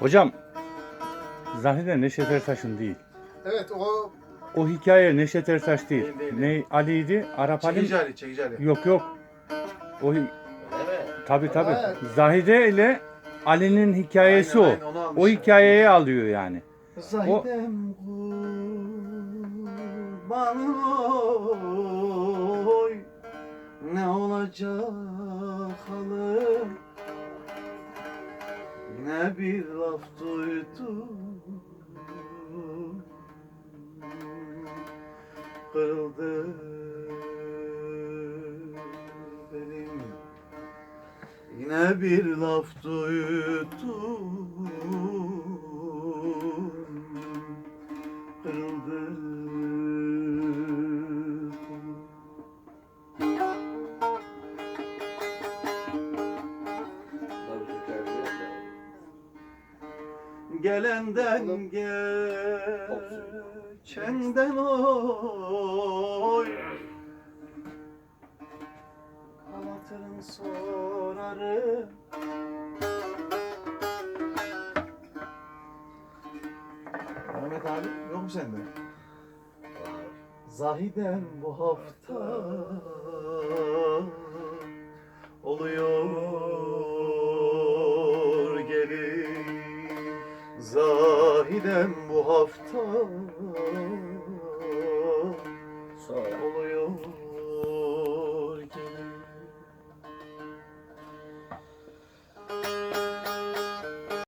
Hocam Zahide Neşet Ertaş'ın değil. Evet o O hikaye Neşet Ertaş değil. Değil, değil, Ne Ali'ydi? Arap Ali mi? Çekici Ali, çekici Ali. Yok yok. O hi- mi? tabi tabi. Evet. Zahide ile Ali'nin hikayesi Aynen, o. aynen, onu almış. O hikayeyi alıyor yani. Zahidem kurbanım oy Ne olacak halim Ne bir laf duydum Kırıldı benim. Yine bir laf duydum Gelenden geçenden oy. Anlatırım sorarım Mehmet abi yok mu sende? Zahidem bu hafta Midem bu hafta. Sağ oluyor